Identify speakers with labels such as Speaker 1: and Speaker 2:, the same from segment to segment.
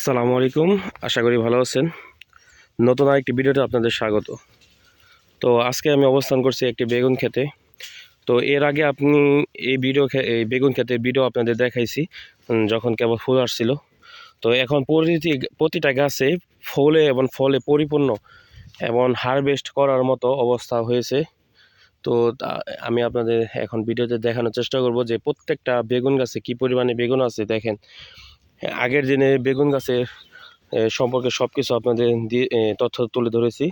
Speaker 1: আসসালামু আলাইকুম। আশা করি ভালো আছেন। নতুন আরেকটি ভিডিওতে আপনাদের স্বাগত। তো আজকে আমি অবস্থান করছি একটি বেগুন খেতে তো এর আগে আপনি এই ভিডিও এই বেগুন খেতে ভিডিও আপনাদের দেখাইছি যখন কেবল ফুল আসছিল। তো এখন প্রতিটি, প্রতিটা গাছে ফলে এবং ফলে পরিপূর্ণ এবং হারভেস্ট করার মতো অবস্থা হয়েছে। তো, আমি আপনাদের এখন ভিডিওতে দেখানোর চেষ্টা করব যে প্রত্যেকটা বেগুন গাছে কি পরিমাণে বেগুন আছে দেখেন। আগের দিনে বেগুন গাছের সম্পর্কে সব কিছু আপনাদের দিয়ে তথ্য তুলে ধরেছি।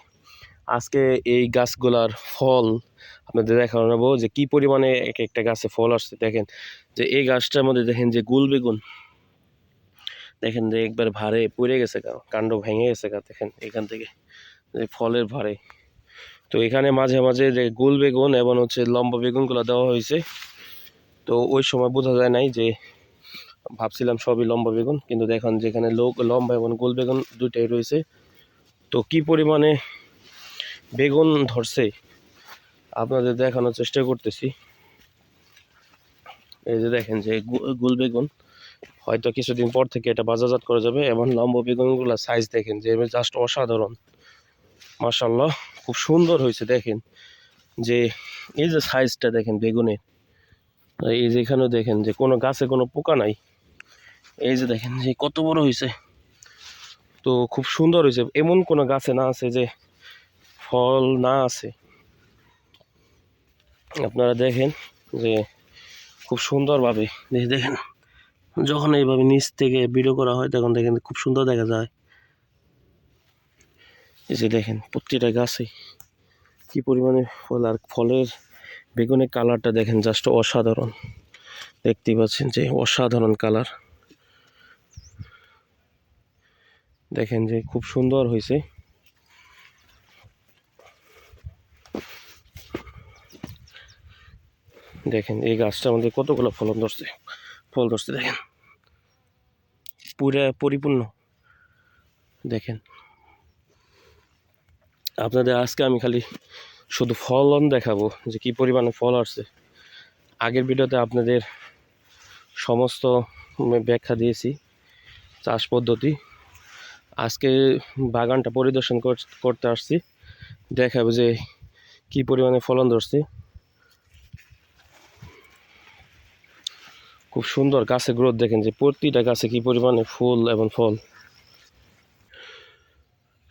Speaker 1: আজকে এই গাছগুলার ফল আপনাদের দেখাবো যে কি পরিমাণে এক একটা গাছে ফল আসছে। দেখেন, যে এই গাছটার মধ্যে দেখেন যে গুল বেগুন। দেখেন যে একবার ভারে পড়ে গেছে কাণ্ড ভেঙে গেছে গা, দেখেন এখান থেকে যে ফলের ভারে। তো এখানে মাঝে মাঝে যে গোল বেগুন এবং হচ্ছে লম্বা বেগুনগুলো দেওয়া হয়েছে। তো ওই সময় বোঝা যায় নাই যে ভাবছিলাম সবই লম্বা বেগুন, কিন্তু দেখুন যেখানে লোক লম্বা এবং গোল বেগুন দুইটাই রয়েছে। তো কি পরিমাণে বেগুন ধরছে, আপনাদের দেখানোর চেষ্টা করতেছি। এই যে দেখেন যে গোল বেগুন, হয়তো কিছুদিন পর থেকে এটা বাজারজাত করা যাবে এবং লম্বা বেগুনগুলো সাইজ দেখেন যে জাস্ট অসাধারণ। মাশাল্লাহ খুব সুন্দর হয়েছে দেখেন যে এই যে সাইজটা দেখেন বেগুনের। এই যে এখানেও দেখেন যে কোনো গাছে কোনো পোকা নাই। এই যে দেখেন যে কত বড় হয়েছে তো খুব সুন্দর হয়েছে এমন কোনো গাছে না আছে যে ফল না আছে। আপনারা দেখেন যে খুব সুন্দরভাবে দেখেন, যখন এইভাবে নিচ থেকে ভিডিও করা হয়, তখন দেখেন খুব সুন্দর দেখা যায়। এই যে দেখেন প্রতিটা গাছে কি পরিমাণে ফল আর ফলের বেগুনের কালারটা দেখেন জাস্ট অসাধারণ। দেখতেই পাচ্ছেন যে অসাধারণ কালার। দেখেন যে খুব সুন্দর হয়েছে। দেখেন এই গাছটার মধ্যে কতগুলো ফলন ধরছে, ফল ধরছে দেখেন। পুরা পরিপূর্ণ। দেখেন। আপনাদের আজকে আমি খালি শুধু ফলন দেখাবো, যে কি পরিমাণে ফল আসছে। আগের ভিডিওতে আপনাদের সমস্ত ব্যাখ্যা দিয়েছি, চাষ পদ্ধতি। আজকে বাগানটা পরিদর্শন কর- করতে আসছি। দেখাবো যে কি পরিমাণে ফলন ধরছে। খুব সুন্দর গাছে গ্রোথ দেখেন যে প্রতিটা গাছে কি পরিমাণে ফুল এবং ফল।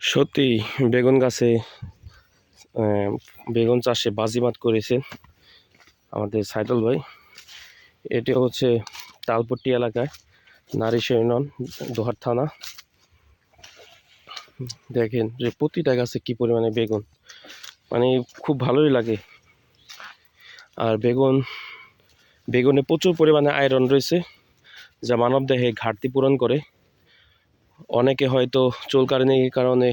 Speaker 1: সত্যি বেগুন গাছে বেগুন চাষে বাজিমাত করেছেন আমাদের সাইদল ভাই। এটি হচ্ছে তালপট্টি এলাকায় নারী ইউনিয়ন, দোহার থানা। দেখেন যে প্রতিটা গাছে কি পরিমাণে বেগুন? মানে খুব ভালোই লাগে। আর বেগুন, বেগুনে প্রচুর পরিমাণে আয়রন রয়েছে, যা মানবদেহে ঘাটতি পূরণ করে। অনেকে হয়তো চুলকানির কারণে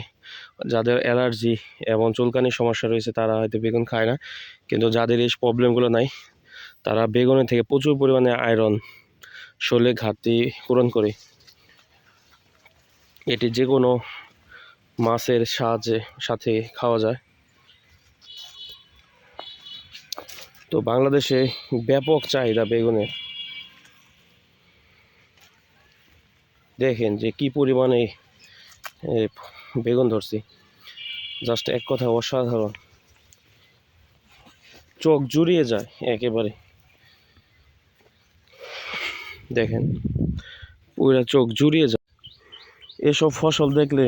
Speaker 1: যাদের অ্যালার্জি এবং চুলকানির সমস্যা রয়েছে, তারা হয়তো বেগুন খায় না। কিন্তু যাদের এই প্রবলেমগুলো নাই, তারা বেগুনের থেকে প্রচুর পরিমাণে আয়রন শরীরে ঘাটতি পূরণ করে। এটি যে কোনো মাছের সাহায্যে সাথে খাওয়া যায়। তো বাংলাদেশে ব্যাপক চাহিদা বেগুনের। দেখেন যে কি পরিমাণে বেগুন ধরছি। জাস্ট এক কথা অসাধারণ। চোখ জুড়িয়ে যায় একেবারে। দেখেন, পুরা চোখ জুড়িয়ে যায়। এসব ফসল দেখলে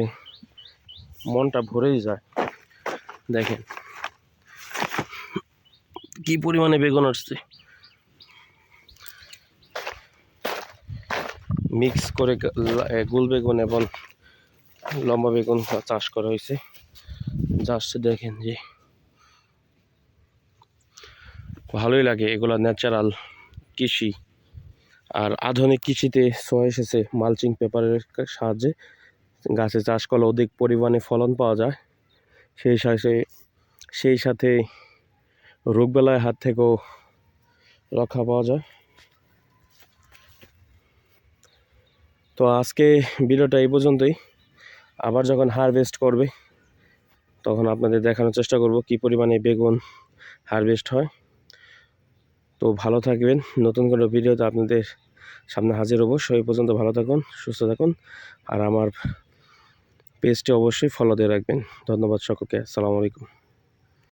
Speaker 1: মনটা ভরেই যায়। দেখেন। কি পরিমাণে বেগুন আসছে। মিক্স করে গোল বেগুন এবং লম্বা বেগুন চাষ করা হয়েছে। জাস্ট দেখেন যে ভালোই লাগে এগুলা ন্যাচারাল কৃষি। আর আধুনিক কৃষিতে ছোঁয়া এসেছে মালচিং পেপারের সাহায্যে। গাছে চাষ করলে অধিক পরিমাণে ফলন পাওয়া যায়। সেই সাথে সেই সাথে রোগবেলায় হাত থেকেও রক্ষা পাওয়া যায়। তো আজকে ভিডিওটা এই পর্যন্তই। আবার যখন হারভেস্ট করবে, তখন আপনাদের দেখানোর চেষ্টা করব কি পরিমাণে বেগুন হারভেস্ট হয়। তো ভালো থাকবেন। নতুন কোনো ভিডিওতে আপনাদের সামনে হাজির হব। সেই পর্যন্ত ভালো থাকুন, সুস্থ থাকুন। আর আমার পেজটি অবশ্যই ফলো দিয়ে রাখবেন। ধন্যবাদ সকলকে। আসসালামু আলাইকুম।